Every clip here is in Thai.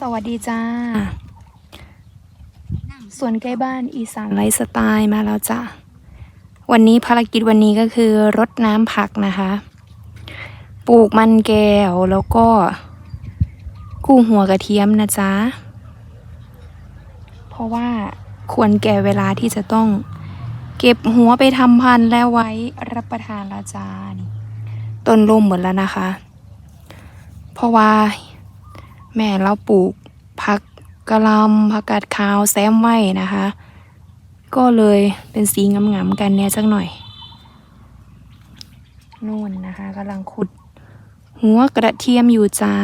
สวัสดีจ้าส่วนใกล้บ้านอีสานไลฟ์สไตล์มาแล้วจ้ะ วันนี้ภารกิจวันนี้ก็คือรดน้ำผักนะคะ ปลูกมันแก้วแล้วก็ กู้หัวกระเทียมนะจ๊ะ เพราะว่าควรแก่เวลาที่จะต้องเก็บหัวไปทำพันธุ์แล้วไว้รับประทานและจ้านี่ต้นลมหมดแล้วนะคะ เพราะว่า แม่เราปลูกผักกะลำผักกาดขาวแซมไว้นะคะ ก็เลยเป็นสีงามๆกันเนี่ยสักหน่อยนู่นนะคะกำลังขุด หัวกระเทียมอยู่จ้า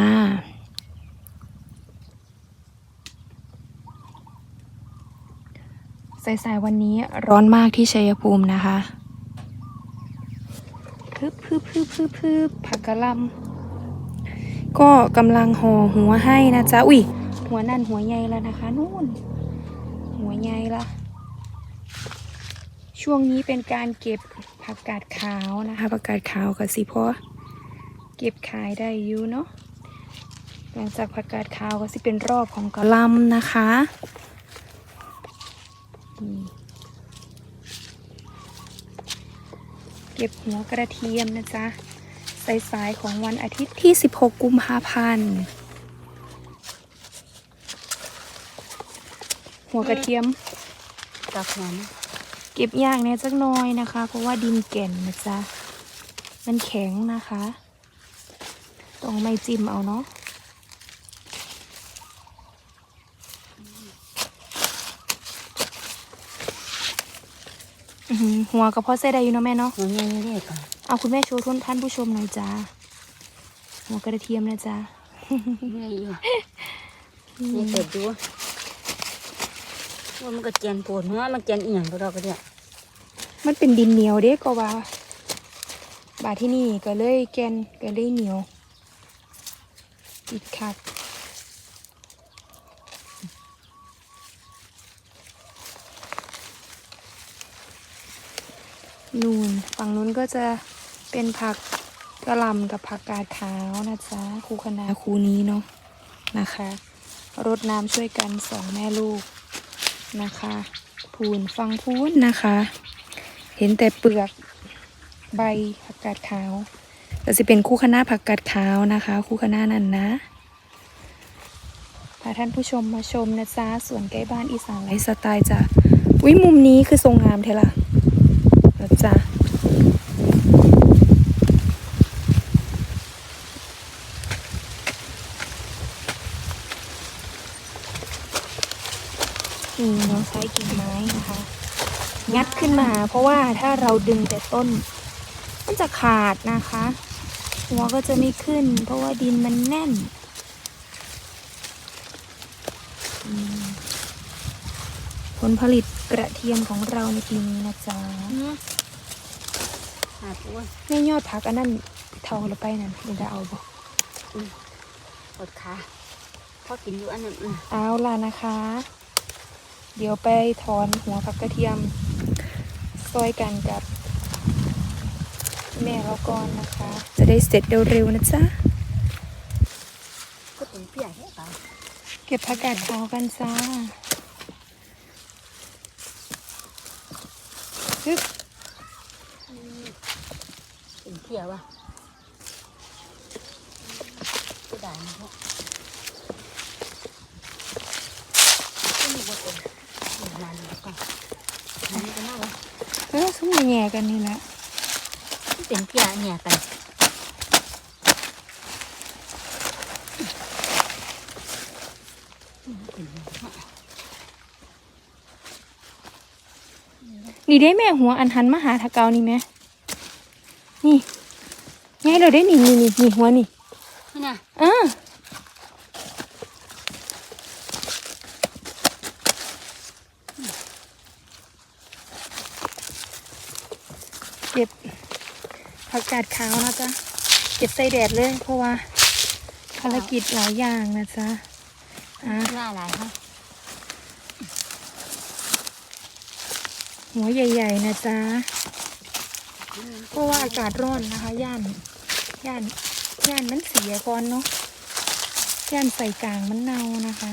สายๆวันนี้ร้อนมากที่ชัยภูมินะคะ พึบพึบพึบพึบพึบผักกะลำ ก็กำลังห่อหัวให้นะจ๊ะ อุ้ยหัวนั่นหัวใหญ่แล้วนะคะนู่น หัวใหญ่ละ ช่วงนี้เป็นการเก็บผักกาดขาวนะคะผักกาดขาวกับสิพราะเก็บขายได้อยู่เนาะหลังจากผักกาดขาวก็สิเป็นรอบของกะลำนะคะเก็บหัวกระเทียมนะจ๊ะ สายๆของวันอาทิตย์ที่ 16 กุมภาพันธ์ หัวกระเทียม กับหัวนะเก็บยากเนี่ยจักหน้อยนะคะ เพราะว่าดินแก่นนะจ๊ะ มันแข็งนะคะ ต้องไม่จิ้มเอาเนาะ อื้อหือหัวกับพ่อเส้ได้อยู่เนาะแม่เนาะหัวใหญ่เรียกก่อน เอาคุณแม่โชว์ทุนท่านผู้ชมหน่อยจ้าหัวกระเทียมนะจ๊ะใหญ่อยู่นี่เปิดดูว่ามันก็เจียนปวดหัวมันเจียนเอียงก็ดอกก็เดียวมันเป็นดินเหนียวเด้ก็ว่า บาดที่นี่ก็เลยแกนก็เลยเหนียวติดขัดนูนฝั่งนู้นก็จะ เป็นผักกระหลำกับผักกาดขาวนะจ๊ะคูคณาคูนี้เนาะนะคะรดน้ำช่วยกันสองแม่ลูกนะคะ พูนฟังพูนนะคะ เห็นแต่เปลือกใบผักกาดขาวแต่จะเป็นคู่คณะผักกาดขาวนะคะ คู่คณะนั่นนะพาท่านผู้ชมมาชมนะจ๊ะส่วนใกล้บ้านอีสานไลฟ์สไตล์จ้ะวิมุมนี้คือทรงงามเทล่ะนะจ๊ะนี่น้อง ใช้กิ่งไม้นะคะ งัดขึ้นมา เพราะว่าถ้าเราดึงแต่ต้น มันจะขาดนะคะ หัวก็จะไม่ขึ้น เพราะว่าดินมันแน่นอืมผลผลิตกระเทียมของเราในปีนี้นะจ๊ะหาตัวแม่ยอดผักอันนั้นเท่าเราไปนั่นเดี๋ยวจะเอาบ่ปวดขาพอกินอยู่อันนั้นอืมเอาล่ะนะคะ เดี๋ยวไปถอนหัวผักกระเทียมซอยกันกับแม่เราก่อนนะคะ จะได้เสร็จเร็วๆนะจ๊ะก็เป็นเปียกแค่ป่ะเก็บผักกาดขาวกันจ้าฮึบเป็นเปียกว่ะก็ได้นะพ่อก็มีบทเป็น นานแล้วก็อันนี้ก็น่ารักเออซุ้มแง่กันนี่แหละเป็นเปียกเนี่ยกันนี่ได้แม่หัวอันหันมาหาทะเกานี่แม่นี่ไงเราได้นี่นี่นี่นี่หัวนี่นี่นะ เออ เก็บผักกาดขาวนะจ๊ะ เก็บใส่แดดเลยเพราะว่าภารกิจหลายอย่างนะจ๊ะอะน่าหลายฮะหัวใหญ่ ๆ นะจ๊ะเพราะว่าอากาศร้อนนะคะ ย่าน ย่าน ย่านมันเสียก่อนเนาะย่านใส่กลางมันเน่านะคะ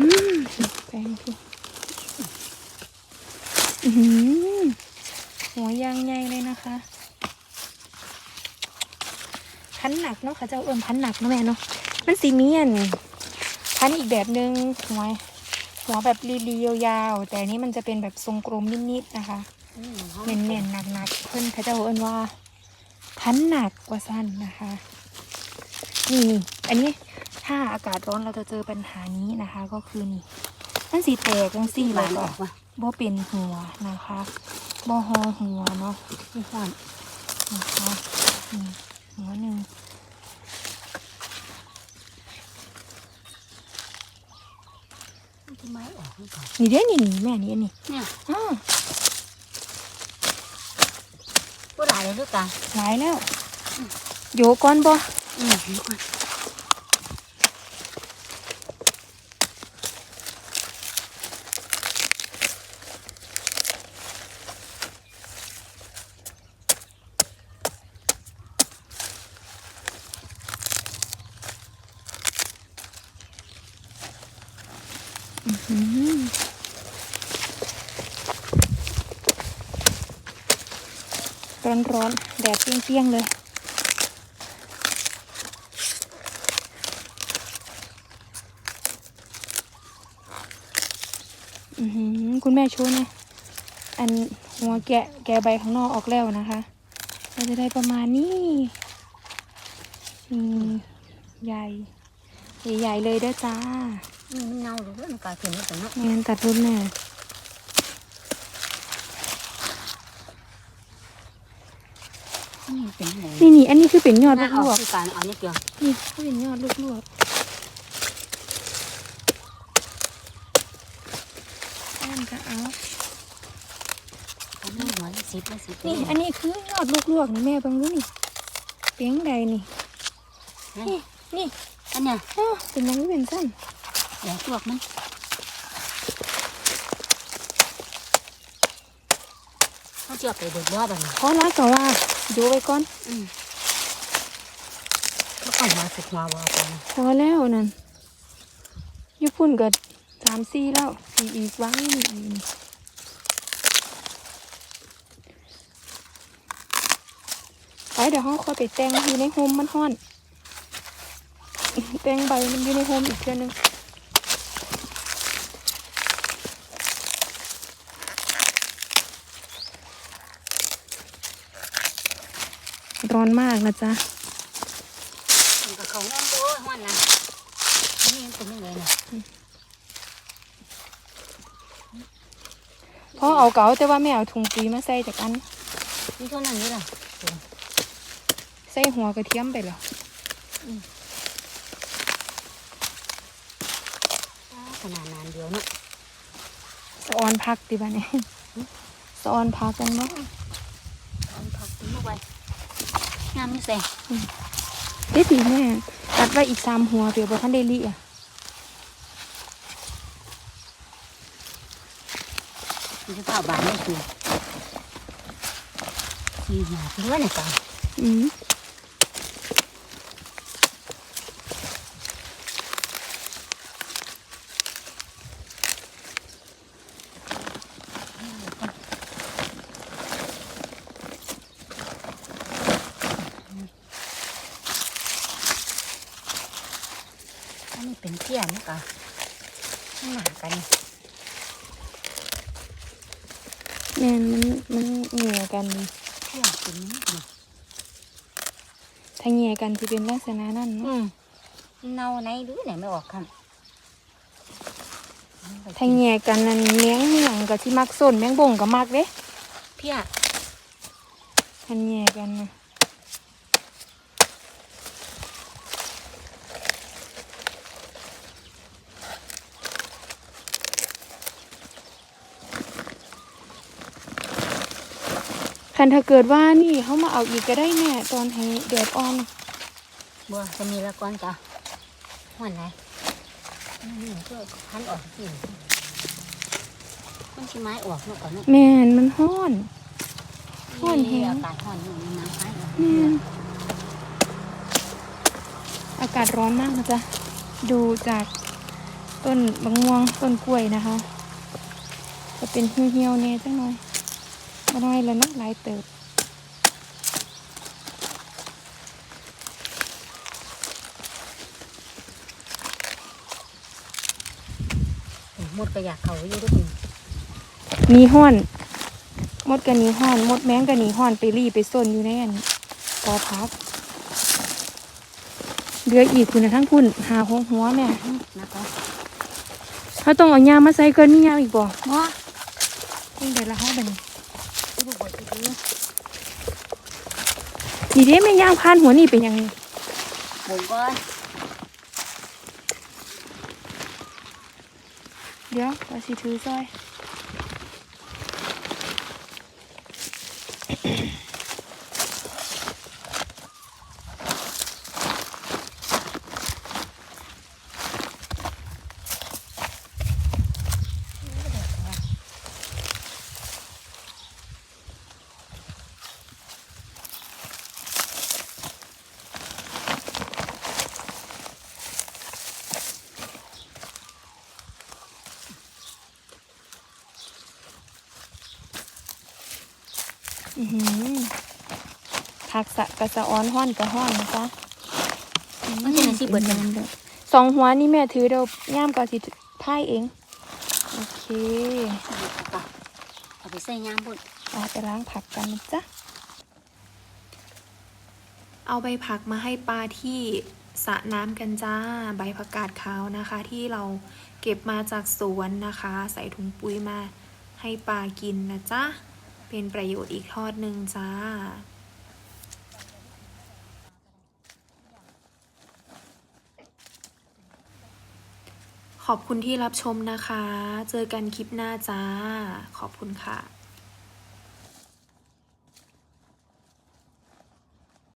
อืมแป ลงทุกอื้อหือหัวยางใหญ่เลยนะคะพันหนักเนาะค่ะเจ้าเอิญพันหนักเนาะแม่เนาะมันสีเมียนพันอีกแบบนึงหัวหัวแบบรีๆยาวๆแต่นี้มันจะเป็นแบบทรงกลมนิดๆนะคะอืมเขาเน่นๆหนักๆเพื่อนเขาเจ้าเอิ้นว่าพันหนักกว่าสั้นนะคะนี่อันนี้ถ้าอากาศร้อนเราจะเจอปัญหานี้นะคะ ก็คือนี่ มันสีแตกจังสี่หเลวานยออกว่ะบ่เป็นหัวนะคะบ่หอหัวเนาะไม่หวานนะคะนี่หัวหนึ่งมันจะไม้ออกนี่ก่อนนี่เด้นี่นี่แม่นี่อันนี้เนี่ยอ้าวพวกหลายเลยลูกตาหลายแล้วโยก่อนบ่อืมนี่ก่อน ร้อนร้อนๆ แดดเปรี้ยงๆ เลยอือหือคุณแม่ชูนะอันหัวแกะแกะใบข้างนอกออกแล้วนะคะเราจะได้ประมาณนี้นี่ใหญ่ ใหญ่ๆเลยเด้อจ้า นี่มันเน่าหรือว่ามันกลายเป็นแล้วแต่เนาะแมนตัดรุ่นแม่ นี่เป็นไงนี่นี่อันนี้คือเป็นยอดน่าลูเอากคือการเอาเนี่ยเกี่ยวๆนี่คือเป็นยอดลูกๆอันก็เอาเอาไม่หัวละสิบละสิบนี่อันนี้คือยอดลูกๆนี่แม่เบังรู้นี่เปียงใดนี่นี่นี่อันเนี้ยอ้าวเป็นยังไม่เป็นสั้นเดี๋ยวพวกมัน เขาเชื่อไปเดือดร้อนแบบนี้เพราะนะก็ว่าดูไว้ก่อนอืมก็ต้องมาสึกมาว่าไปนะพอแล้วนั่นญี่ปุ่นก็สามสี่แล้วอีกอีกวางนี่อีกไปเดี๋ยวเขาค่อยไปแต่งอยู่ในโฮมมันห้อน แต่งใบมันอยู่ในโฮมอีกเดือนหนึง ร้อนมากนะจ๊ะมันก็เขาแน่นโอ้ยห้อนนะอันนี่มันเป็นยังไงนะพ่อเอาเก๋าแต่ว่าไม่เอาถุงปุ๋ยมาใส่จากอันนี่เท่านั้นนี่ล่ะใส่หัวกระเทียมไปเหรออ้าวขนาดนานเดียวเนาะสะออนพักดิบ้าเนี่ยสะออนพักกันบ่เอาผักทิ้งเอาไว้งามไม่แซงเด็ดดีแม่ตัดไว้อีกสามหัวเดี๋ยวบ่ทันได้ลีอะมันจะเปล่าบานไม่คือสี่หัวเพื่อนเนี่ยจ้ะอืม อัน นี้เป็นเที่ยนนะคะข้างหน้ากันแม่นมันมันเหงี่ยกันนี่เที่ยนเป็นนี่นะถ้าเหงี่ยกันจะเป็นลักษณะนั้นอืเนาะมเนาไหนหรือไหนไม่ออกครับถ้าเหงี่ยกันนั่นเลี้ยงเหี่ยงกับที่มักส้นแมงบ่งก็มักเด้เพี้ยถ้าเหงี่ยกันนะ คันถ้าเกิดว่านี่เขามาเอาอีกก็ได้แม่ตอนให้แดดอ่อนบัวจะมีละก้อนจ้ะหัวไหนนี่ก็พันออกสิมันชิไม้ออกเนาะก่อนเนาะแม่นมันห้อนมห่อนแห้งอากาศห่อนอยู่ในน้ำใช่ไหมแม่นอากาศร้อนมากนะจ๊ะดูจากต้นบางม่วงต้นกล้วยนะคะ จะเป็นเหี่ยวๆเนี่ยจังหน่อย มาหน่อยแล้วเนักหลายเติบหมดก็อยากเขาอยู่ด้วยจริงมีห้อน มดกันนีห้อน มดแมงกันนีห้อนไปรีไปส้นอยู่ในอันกอพักเหลืออีกคุณนะทั้งคุณหาหัวหัวแม่นะคะถ้าต้องเอายามาใส่เกินมียาอีกบ่เนาะยังเดี๋ยวละห้าบัดน ที่บุกบดที่นี่ นี่เด้แม่ยางพานหัวนี่เป็นหยังไงบุกก่อนเดี๋ยวเราสิถือซอย ผักสะกระสะอ้อนห้อนกระห้อนนะจ๊ะมันจะไหนสิเบิดกันเด้อสองหัวนี่แม่ถือเดี๋ยวย่ามก็สิพ่ายเอง โอเคเอาไปใส่ยามบุญเอาไปล้างผักกันนะจ๊ะ เอาใบผักมาให้ปลาที่สระน้ำกันจ้า ใบผักกาดขาวนะคะ ที่เราเก็บมาจากสวนนะคะ ใส่ถุงปุ๋ยมาให้ปลากินนะจ๊ะ เป็นประโยชน์อีกทอดหนึ่งจ้าขอบคุณที่รับชมนะคะ เจอกันคลิปหน้าจ้า ขอบคุณค่ะ